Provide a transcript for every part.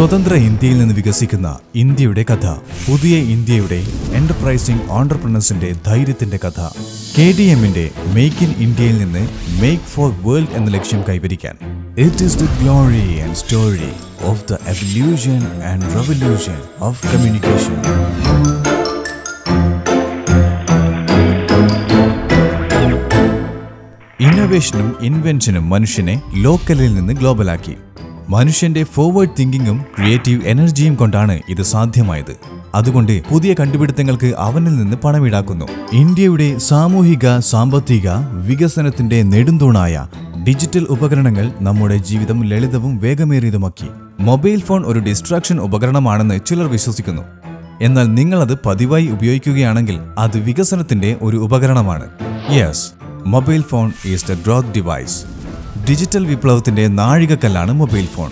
സ്വതന്ത്ര ഇന്ത്യയിൽ നിന്ന് വികസിക്കുന്ന ഇന്ത്യയുടെ കഥ പുതിയ ഇന്ത്യയുടെ എന്റർപ്രൈസിംഗ് ഓണ്ടർപ്രണേഴ്സിന്റെ ധൈര്യത്തിന്റെ കഥ കെ ഡി എമ്മിന്റെ മേക്ക് ഇൻ ഇന്ത്യയിൽ നിന്ന് മേക്ക് ഫോർ വേൾഡ് എന്ന ലക്ഷ്യം കൈവരിക്കാൻ. It is the glory and story of the evolution and revolution of communication ഇന്നോവേഷനും ഇൻവെൻഷനും മനുഷ്യനെ ലോക്കലിൽ നിന്ന് ഗ്ലോബലാക്കി മനുഷ്യന്റെ ഫോർവേഡ് തിങ്കിങ്ങും ക്രിയേറ്റീവ് എനർജിയും കൊണ്ടാണ് ഇത് സാധ്യമായത്. അതുകൊണ്ട് പുതിയ കണ്ടുപിടുത്തങ്ങൾക്ക് അവനിൽ നിന്ന് പണമീടാക്കുന്നു. ഇന്ത്യയുടെ സാമൂഹിക സാമ്പത്തിക വികസനത്തിന്റെ നെടുന്തൂണായ ഡിജിറ്റൽ ഉപകരണങ്ങൾ നമ്മുടെ ജീവിതം ലളിതവും വേഗമേറിയതുമാക്കി. മൊബൈൽ ഫോൺ ഒരു ഡിസ്ട്രാക്ഷൻ ഉപകരണമാണെന്ന് ചിലർ വിശ്വസിക്കുന്നു. എന്നാൽ നിങ്ങൾ അത് പതിവായി ഉപയോഗിക്കുകയാണെങ്കിൽ അത് വികസനത്തിന്റെ ഒരു ഉപകരണമാണ്. Yes mobile phone is the drug device digital വിപ്ലവത്തിന്റെ നാഴികക്കല്ലാണ് മൊബൈൽ ഫോൺ.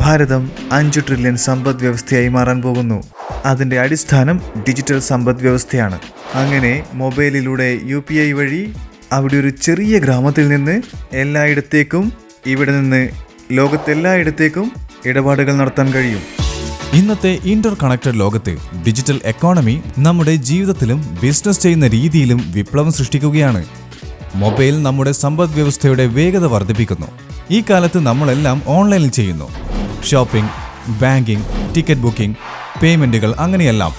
ഭാരതം അഞ്ചു ട്രില്യൺ സമ്പദ് വ്യവസ്ഥയായി മാറാൻ പോകുന്നു. അതിന്റെ അടിസ്ഥാനം ഡിജിറ്റൽ സമ്പദ് വ്യവസ്ഥയാണ്. അങ്ങനെ മൊബൈലിലൂടെ യു പി ഐ വഴി അവിടെ ഒരു ചെറിയ ഗ്രാമത്തിൽ നിന്ന് എല്ലായിടത്തേക്കും ഇവിടെ നിന്ന് ലോകത്തെല്ലായിടത്തേക്കും ഇടപാടുകൾ നടത്താൻ കഴിയും. ഇന്നത്തെ ഇന്റർ കണക്റ്റഡ് ലോകത്ത് ഡിജിറ്റൽ എക്കോണമി നമ്മുടെ ജീവിതത്തിലും ബിസിനസ് ചെയ്യുന്ന രീതിയിലും വിപ്ലവം സൃഷ്ടിക്കുകയാണ്. മൊബൈൽ നമ്മുടെ സമ്പദ് വ്യവസ്ഥയുടെ വേഗത വർദ്ധിപ്പിക്കുന്നു. ഈ കാലത്ത് നമ്മളെല്ലാം ഓൺലൈനിൽ ചെയ്യുന്നു. ഷോപ്പിംഗ് ബാങ്കിംഗ് ടിക്കറ്റ് ബുക്കിംഗ് പേയ്മെന്റുകൾ അങ്ങനെയെല്ലാം.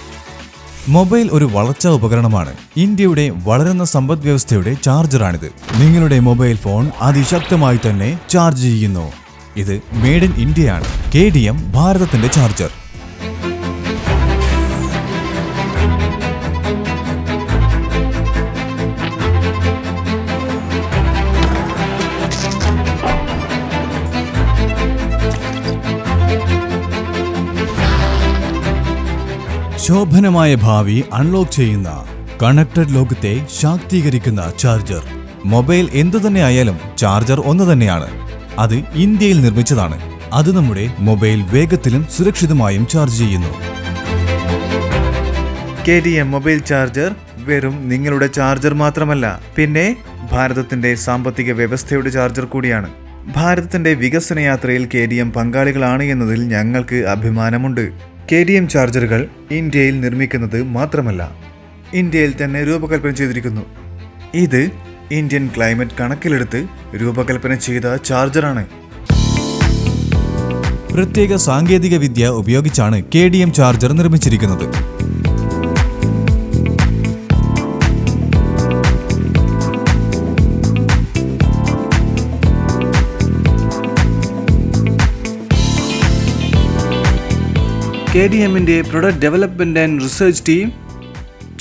മൊബൈൽ ഒരു വളർച്ചാ ഉപകരണമാണ്. ഇന്ത്യയുടെ വളരുന്ന സമ്പദ് വ്യവസ്ഥയുടെ ചാർജറാണിത്. നിങ്ങളുടെ മൊബൈൽ ഫോൺ അതിശക്തമായി തന്നെ ചാർജ് ചെയ്യുന്നു. ഇത് മെയ്ഡ് ഇൻ ഇന്ത്യയാണ്. കെ ഡി എം ഭാരതത്തിന്റെ ചാർജർ. ശോഭനമായ ഭാവി അൺലോക്ക് ചെയ്യുന്ന കണക്റ്റഡ് ലോകത്തെ ശാക്തീകരിക്കുന്ന ചാർജർ മൊബൈൽ എന്തു തന്നെ ആയാലും ചാർജർ ഒന്ന് തന്നെയാണ്. അത് ഇന്ത്യയിൽ നിർമ്മിച്ചതാണ്. അത് നമ്മുടെ മൊബൈൽ വേഗത്തിലും സുരക്ഷിതമായും ചാർജ് ചെയ്യുന്നു. K D M mobile charger വെറും നിങ്ങളുടെ ചാർജർ മാത്രമല്ല പിന്നെ ഭാരതത്തിന്റെ സാമ്പത്തിക വ്യവസ്ഥയുടെ ചാർജർ കൂടിയാണ്. ഭാരതത്തിന്റെ വികസന യാത്രയിൽ കെ ഡി എം പങ്കാളികളാണ് എന്നതിൽ ഞങ്ങൾക്ക് അഭിമാനമുണ്ട്. കെ ഡി എം ചാർജറുകൾ ഇന്ത്യയിൽ നിർമ്മിക്കുന്നത് മാത്രമല്ല ഇന്ത്യയിൽ തന്നെ രൂപകൽപ്പന ചെയ്തിരിക്കുന്നു. ഇത് ഇന്ത്യൻ ക്ലൈമറ്റ് കണക്കിലെടുത്ത് രൂപകൽപ്പന ചെയ്ത ചാർജറാണ്. പ്രത്യേക സാങ്കേതിക വിദ്യ ഉപയോഗിച്ചാണ് കെ ഡി എം ചാർജർ നിർമ്മിച്ചിരിക്കുന്നത്. കെ ഡി എമ്മിന്റെ product development and research team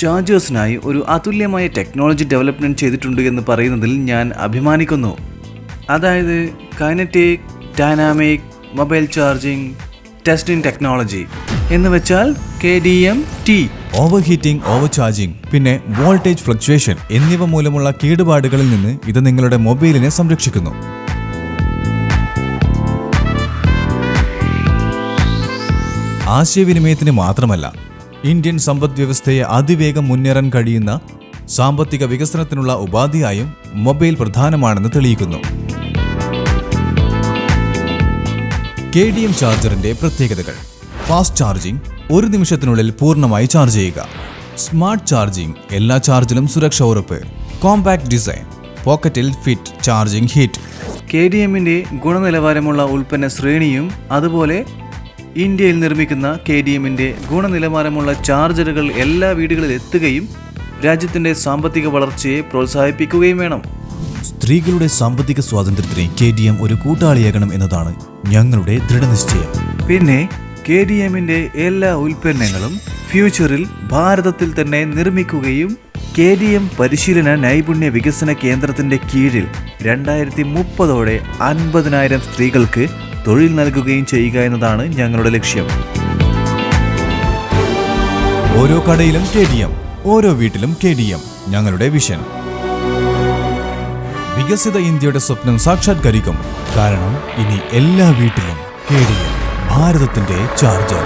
ചാർജേഴ്സിനായി ഒരു അതുല്യമായ ടെക്നോളജി ഡെവലപ്മെന്റ് ചെയ്തിട്ടുണ്ട് എന്ന് പറയുന്നതിൽ ഞാൻ അഭിമാനിക്കുന്നു. അതായത് kinetic dynamic mobile charging testing technology എന്ന് വെച്ചാൽ K D M T. Overheating overcharging പിന്നെ വോൾട്ടേജ് ഫ്ലക്ച്വേഷൻ എന്നിവ മൂലമുള്ള കേടുപാടുകളിൽ നിന്ന് ഇത് നിങ്ങളുടെ മൊബൈലിനെ സംരക്ഷിക്കുന്നു. ആശയവിനിമയത്തിന് മാത്രമല്ല ഇന്ത്യൻ സമ്പദ് വ്യവസ്ഥയെ അതിവേഗം മുന്നേറാൻ കഴിയുന്ന സാമ്പത്തിക വികസനത്തിനുള്ള ഉപാധിയായും മൊബൈൽ പ്രധാനമാണെന്ന് തെളിയിക്കുന്നു. കെ ഡി എം ചാർജറിന്റെ പ്രത്യേകതകൾ. ഫാസ്റ്റ് ചാർജിംഗ് ഒരു നിമിഷത്തിനുള്ളിൽ പൂർണമായി ചാർജ് ചെയ്യുക. സ്മാർട്ട് ചാർജിംഗ് എല്ലാ ചാർജിലും സുരക്ഷ ഉറപ്പ്. കോമ്പാക്ട് ഡിസൈൻ പോക്കറ്റിൽ fit charging hit. K D എമ്മിന്റെ ഗുണനിലവാരമുള്ള ഉൽപ്പന്ന ശ്രേണിയും അതുപോലെ ഇന്ത്യയിൽ നിർമ്മിക്കുന്ന കെ ഡി എമ്മിന്റെ ഗുണനിലവാരമുള്ള ചാർജറുകൾ എല്ലാ വീടുകളിൽ എത്തുകയും രാജ്യത്തിന്റെ സാമ്പത്തിക വളർച്ചയെ പ്രോത്സാഹിപ്പിക്കുകയും വേണം. സ്ത്രീകളുടെ സാമ്പത്തിക സ്വാതന്ത്ര്യത്തിന് കെ ഡി എം ഒരു കൂട്ടാളിയാകണം എന്നതാണ് ഞങ്ങളുടെ ദൃഢനിശ്ചയം. പിന്നെ കെ ഡി എമ്മിന്റെ എല്ലാ ഉൽപ്പന്നങ്ങളും ഫ്യൂച്ചറിൽ ഭാരതത്തിൽ തന്നെ നിർമ്മിക്കുകയും കെ ഡി എം പരിശീലന നൈപുണ്യ വികസന കേന്ദ്രത്തിന്റെ കീഴിൽ രണ്ടായിരത്തി മുപ്പതോടെ അൻപതിനായിരം സ്ത്രീകൾക്ക് തൊഴിൽ നൽകുകയും ചെയ്യുക എന്നതാണ് ഞങ്ങളുടെ ലക്ഷ്യം. ഓരോ കടയിലും കെ ഡി എം ഓരോ വീട്ടിലും കെ ഡി എം ഞങ്ങളുടെ വിഷൻ വികസിത ഇന്ത്യയുടെ സ്വപ്നം സാക്ഷാത്കരിക്കും. കാരണം ഇനി എല്ലാ വീട്ടിലും കെ ഡി എം ഭാരതത്തിന്റെ ചാർജർ